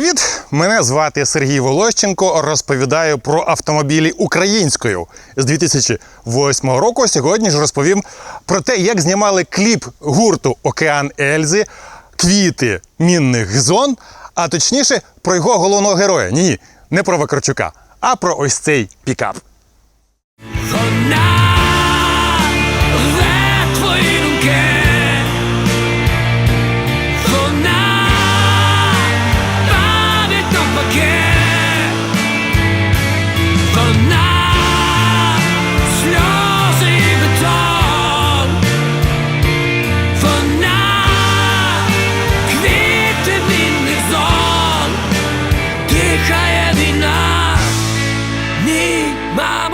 Привіт! Мене звати Сергій Волощенко. Розповідаю про автомобілі українською з 2008 року. Сьогодні ж розповім про те, як знімали кліп гурту Океан Ельзи, квіти мінних зон, а точніше про його головного героя. Ні, не про Вакарчука, а про ось цей пікап.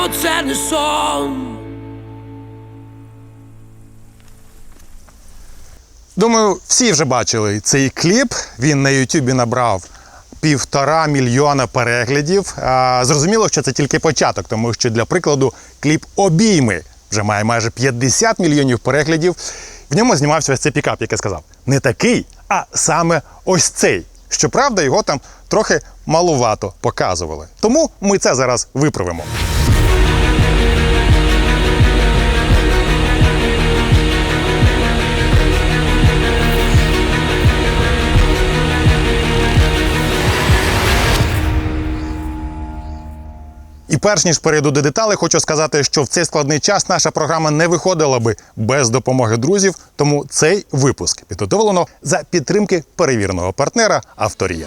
Це не сон. Думаю, всі вже бачили цей кліп. Він на Ютубі набрав півтора мільйона переглядів. Зрозуміло, що це тільки початок, тому що для прикладу кліп Обійми вже має майже 50 мільйонів переглядів. В ньому знімався ось цей пікап, як я сказав. Не такий, а саме ось цей. Щоправда, його там трохи малувато показували. Тому ми це зараз виправимо. І перш ніж перейду до деталей, хочу сказати, що в цей складний час наша програма не виходила би без допомоги друзів. Тому цей випуск підготовлено за підтримки перевіреного партнера Авторія.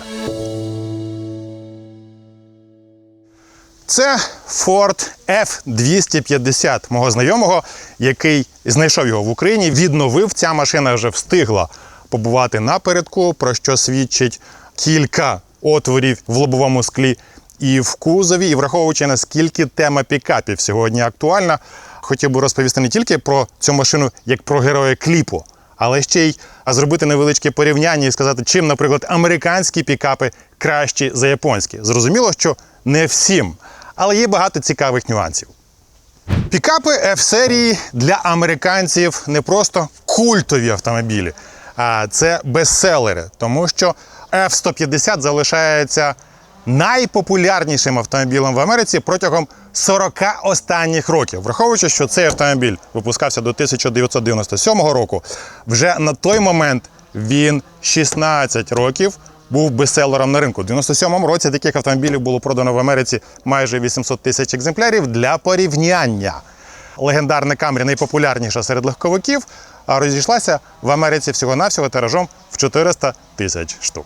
Це Ford F250 мого знайомого, який знайшов його в Україні, відновив. Ця машина вже встигла побувати напередку, про що свідчить кілька отворів в лобовому склі і в кузові. І враховуючи наскільки тема пікапів сьогодні актуальна, хотів би розповісти не тільки про цю машину як про героя кліпу, але ще й зробити невеличке порівняння і сказати, чим, наприклад, американські пікапи кращі за японські. Зрозуміло, що не всім, але є багато цікавих нюансів. Пікапи F-серії для американців не просто культові автомобілі, а це бестселери, тому що F-150 залишається найпопулярнішим автомобілем в Америці протягом 40 останніх років. Враховуючи, що цей автомобіль випускався до 1997 року, вже на той момент він 16 років був бестселером на ринку. У 97-му році таких автомобілів було продано в Америці майже 800 тисяч екземплярів для порівняння. Легендарна Камрі найпопулярніша серед легковиків, а розійшлася в Америці всього-навсього тиражом в 400 тисяч штук.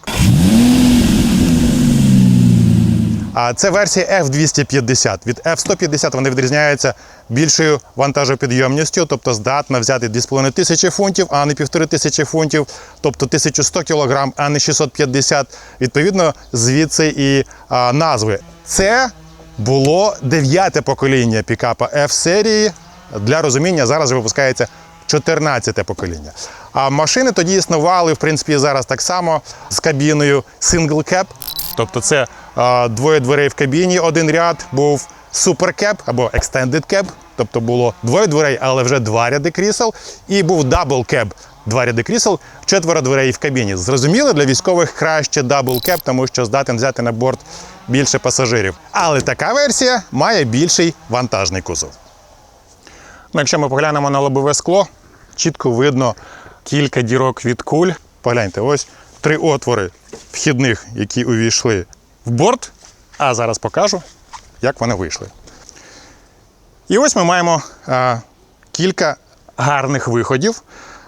А це версія F250. Від F150 вони відрізняються більшою вантажопідйомністю, тобто здатна взяти 2,5 тисячі фунтів, а не 1,5 тисячі фунтів, тобто 1100 кг, а не 650. Відповідно, звідси і а, назви. Це було дев'яте покоління пікапа F-серії. Для розуміння зараз випускається 14 покоління. А машини тоді існували, в принципі, зараз так само з кабіною Single Cab. Тобто це а, двоє дверей в кабіні, один ряд був Cab або Extended Cab, тобто було двоє дверей, але вже два ряди крісел, і був Double Cab, два ряди крісел, четверо дверей в кабіні. Зрозуміло, для військових краще Double Cab, тому що здатен взяти на борт більше пасажирів. Але така версія має більший вантажний кузов. Ну, якщо ми поглянемо на лобове скло, чітко видно кілька дірок від куль. Погляньте, ось три отвори вхідних, які увійшли в борт. А зараз покажу, як вони вийшли. І ось ми маємо а, кілька гарних виходів.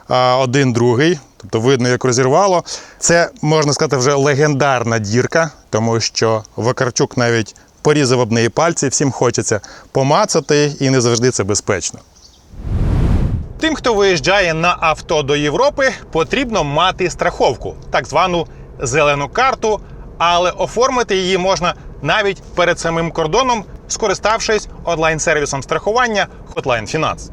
А, один другий, тобто видно, як розірвало. Це, можна сказати, вже легендарна дірка, тому що Вакарчук навіть порізав об неї пальці, всім хочеться помацати, і не завжди це безпечно. Тим, хто виїжджає на авто до Європи, потрібно мати страховку, так звану зелену карту, але оформити її можна навіть перед самим кордоном, скориставшись онлайн-сервісом страхування Hotline Finance.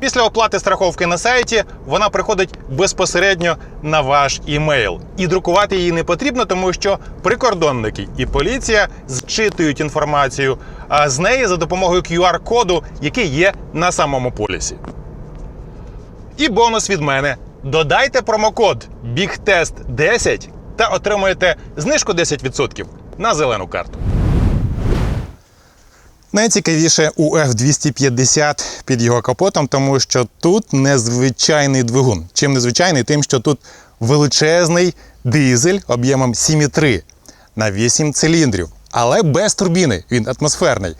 Після оплати страховки на сайті вона приходить безпосередньо на ваш імейл. І друкувати її не потрібно, тому що прикордонники і поліція зчитують інформацію з неї за допомогою QR-коду, який є на самому полісі. І бонус від мене: додайте промокод BIGTEST10 та отримуєте знижку 10% на зелену карту. Найцікавіше у F250 під його капотом, тому що тут незвичайний двигун. Чим незвичайний? Тим, що тут величезний дизель об'ємом 7,3 на 8 циліндрів, але без турбіни, він атмосферний.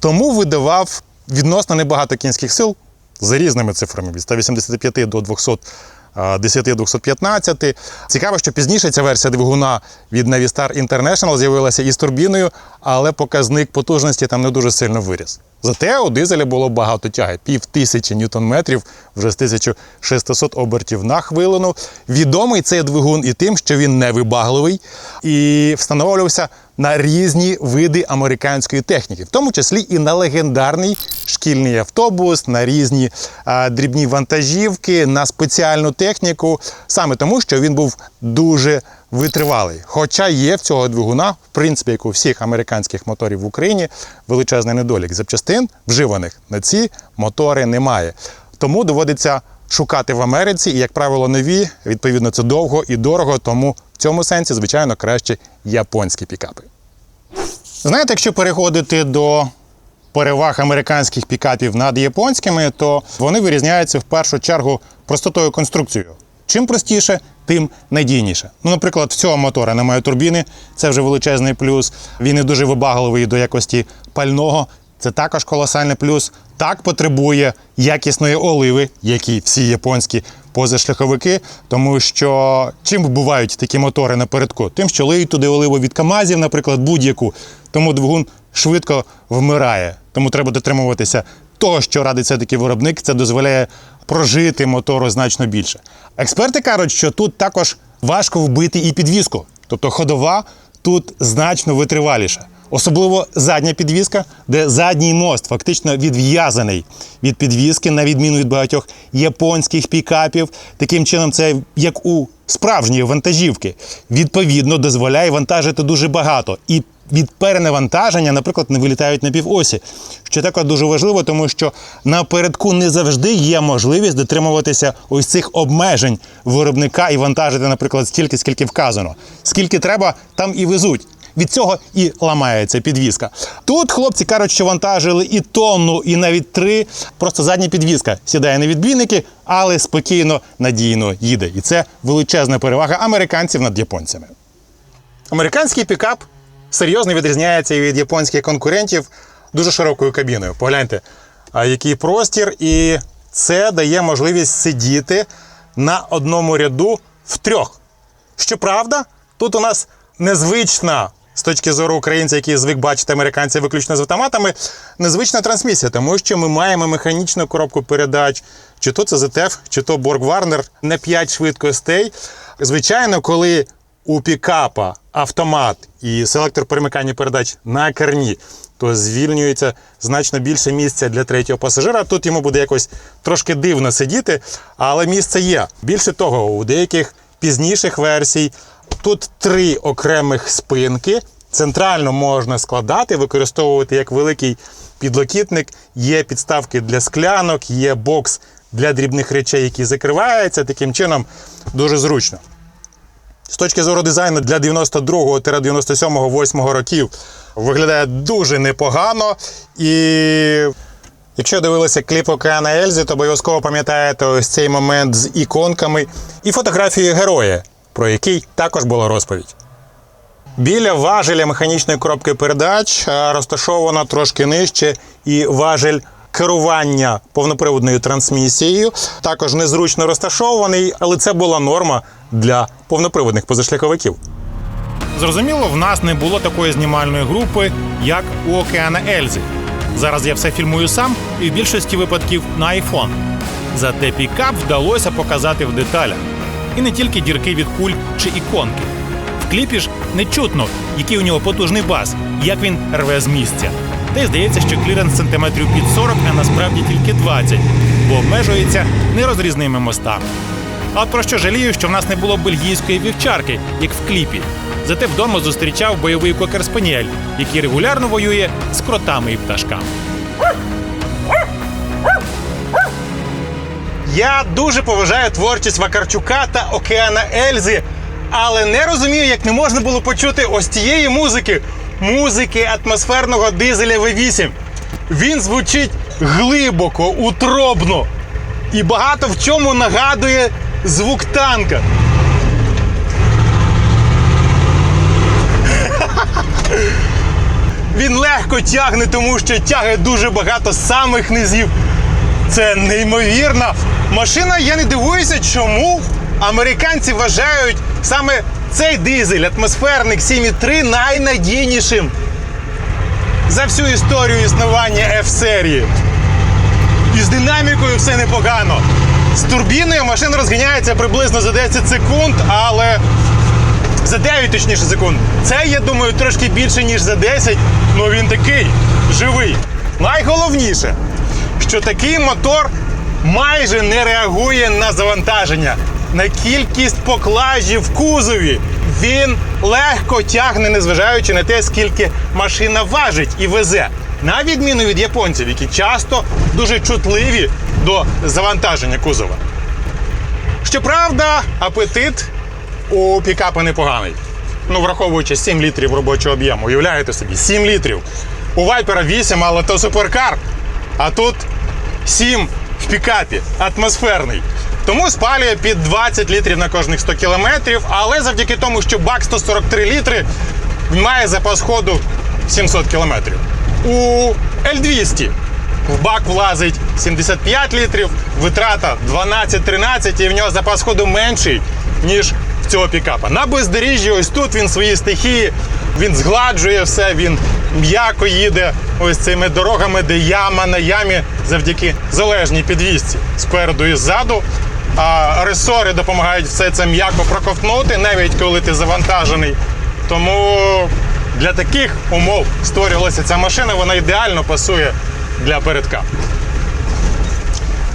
Тому видавав відносно небагато кінських сил за різними цифрами від 185 до 200. 10-215. Цікаво, що пізніше ця версія двигуна від Navistar International з'явилася із турбіною, але показник потужності там не дуже сильно виріс. Зате у дизеля було багато тяги, пів тисячі ньютон-метрів, вже з 1600 обертів на хвилину. Відомий цей двигун і тим, що він невибагливий і встановлювався на різні види американської техніки, в тому числі і на легендарний шкільний автобус, на різні а, дрібні вантажівки, на спеціальну техніку, саме тому, що він був дуже витривалий. Хоча є в цього двигуна, в принципі, як у всіх американських моторів в Україні, величезний недолік. Запчастин вживаних на ці мотори немає. Тому доводиться шукати в Америці, і, як правило, нові. Відповідно, це довго і дорого, тому в цьому сенсі, звичайно, краще японські пікапи. Знаєте, якщо переходити до переваг американських пікапів над японськими, то вони вирізняються в першу чергу простотою конструкцією. Чим простіше, тим надійніше. Ну, наприклад, в цього мотора немає турбіни, це вже величезний плюс. Він не дуже вибагливий до якості пального. Це також колосальний плюс. Так потребує якісної оливи, як і всі японські позашляховики, тому що чим бувають такі мотори напередку? Тим, що лиють туди оливу від Камазів, наприклад, будь-яку. Тому двигун швидко вмирає. Тому треба дотримуватися того, що радить все-таки виробник. Це дозволяє прожити мотору значно більше. Експерти кажуть, що тут також важко вбити і підвіску, тобто ходова тут значно витриваліша. Особливо задня підвіска, де задній мост фактично відв'язаний від підвіски, на відміну від багатьох японських пікапів. Таким чином, це як у справжньої вантажівки. Відповідно, дозволяє вантажити дуже багато. І від перенавантаження, наприклад, не вилітають на півосі. Що також дуже важливо, тому що напередку не завжди є можливість дотримуватися ось цих обмежень виробника і вантажити, наприклад, стільки, скільки вказано. Скільки треба, там і везуть. Від цього і ламається підвіска. Тут хлопці кажуть, вантажили і тонну, і навіть три. Просто задня підвіска сідає на відбійники, але спокійно, надійно їде. І це величезна перевага американців над японцями. Американський пікап серйозно відрізняється від японських конкурентів дуже широкою кабіною. Погляньте, який простір, і це дає можливість сидіти на одному ряду в трьох. Щоправда, тут у нас незвична. З точки зору українця, який звик бачити американців виключно з автоматами, незвична трансмісія, тому що ми маємо механічну коробку передач, чи то це ZF, чи то Borg Warner, не 5 швидкостей. Звичайно, коли у пікапа автомат і селектор перемикання передач на керні, то звільнюється значно більше місця для третього пасажира. Тут йому буде якось трошки дивно сидіти, але місце є. Більше того, у деяких пізніших версій тут три окремих спинки. Центрально можна складати, використовувати як великий підлокітник. Є підставки для склянок, є бокс для дрібних речей, які закриваються. Таким чином дуже зручно. З точки зору дизайну для 92-97 8 років виглядає дуже непогано. І якщо дивилися кліп Океана Ельзи, то обов'язково пам'ятаєте ось цей момент з іконками і фотографією героя, про який також була розповідь. Біля важеля механічної коробки передач а, розташовано трошки нижче і важель керування повноприводною трансмісією. Також незручно розташований, але це була норма для повноприводних позашляховиків. Зрозуміло, в нас не було такої знімальної групи, як у Океана Ельзи. Зараз я все фільмую сам і в більшості випадків на iPhone. Зате пікап вдалося показати в деталях. І не тільки дірки від куль чи іконки. В кліпі ж не чутно, який у нього потужний бас, як він рве з місця. Та й здається, що кліренс сантиметрів під 40, а насправді тільки 20, бо обмежується нерозрізними мостами. А от про що жалію, що в нас не було бельгійської вівчарки, як в кліпі. Зате вдома зустрічав бойовий кокер спаніель, який регулярно воює з кротами і пташками. Я дуже поважаю творчість Вакарчука та Океана Ельзи, Але не розумію, як не можна було почути ось цієї музики, музики атмосферного дизеля V8. Він звучить глибоко, утробно і багато в чому нагадує звук танка. Він легко тягне, тому що тягає дуже багато самих низів. Це неймовірно. Машина, я не дивуюся, чому американці вважають саме цей дизель, атмосферник 7.3 найнадійнішим за всю історію існування F-серії. І з динамікою все непогано. З турбіною машина розганяється приблизно за 10 секунд, але за 9 точніше секунд. Це, я думаю, трошки більше, ніж за 10, але він такий живий. Найголовніше, що такий мотор майже не реагує на завантаження, на кількість поклажів в кузові. Він легко тягне, незважаючи на те, скільки машина важить і везе. На відміну від японців, які часто дуже чутливі до завантаження кузова. Щоправда, апетит у пікапа непоганий. Ну, враховуючи 7 літрів робочого об'єму. Уявляєте собі, 7 літрів. У Вайпера 8, але то суперкар. А тут 7 в пікапі, атмосферний. Тому спалює під 20 літрів на кожних 100 кілометрів, але завдяки тому, що бак 143 літри, має запас ходу 700 кілометрів. У L200 в бак влазить 75 літрів, витрата 12-13, і в нього запас ходу менший, ніж в цього пікапа. На бездоріжжі, ось тут він свої стихії, він згладжує все, він м'яко їде ось цими дорогами, де яма на ямі завдяки залежній підвісці спереду і ззаду. А ресори допомагають все це м'яко проковтнути, навіть коли ти завантажений. Тому для таких умов створювалася ця машина, вона ідеально пасує для передка.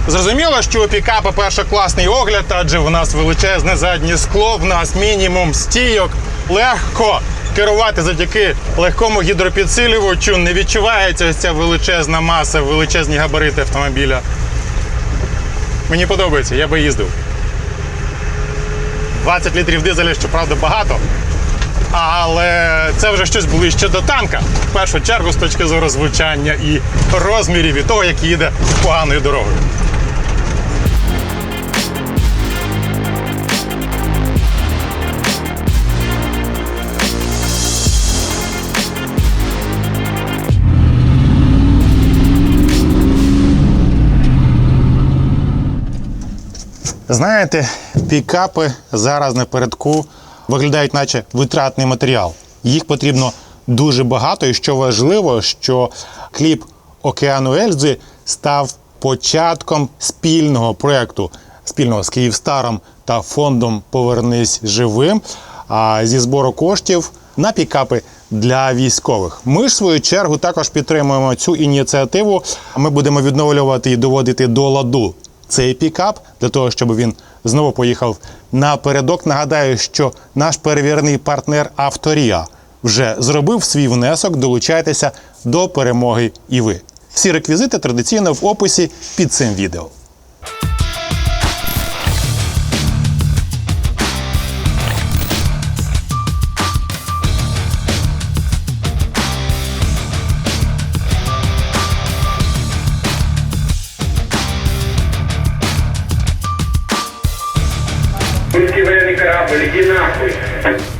Зрозуміло, що у пікапа першокласний огляд, адже в нас величезне заднє скло, в нас мінімум стійок, легко керувати завдяки легкому гідропідсилювачу. Не відчувається ось ця величезна маса, величезні габарити автомобіля. Мені подобається, я би їздив. 20 літрів дизеля, щоправда, багато. Але це вже щось ближче до танка. В першу чергу з точки зору звучання і розмірів і того, як їде поганою дорогою. Знаєте, пікапи зараз напередку виглядають, наче витратний матеріал. Їх потрібно дуже багато, і що важливо, що кліп Океану Ельзи став початком спільного проєкту, спільного з Київстаром та фондом Повернись живим зі збору коштів на пікапи для військових. Ми ж в свою чергу також підтримуємо цю ініціативу. Ми будемо відновлювати і доводити до ладу цей пікап для того, щоб він знову поїхав напередок. Нагадаю, що наш перевірний партнер Авторія вже зробив свій внесок. Долучайтеся до перемоги і ви. Всі реквізити традиційно в описі під цим відео. Thanks.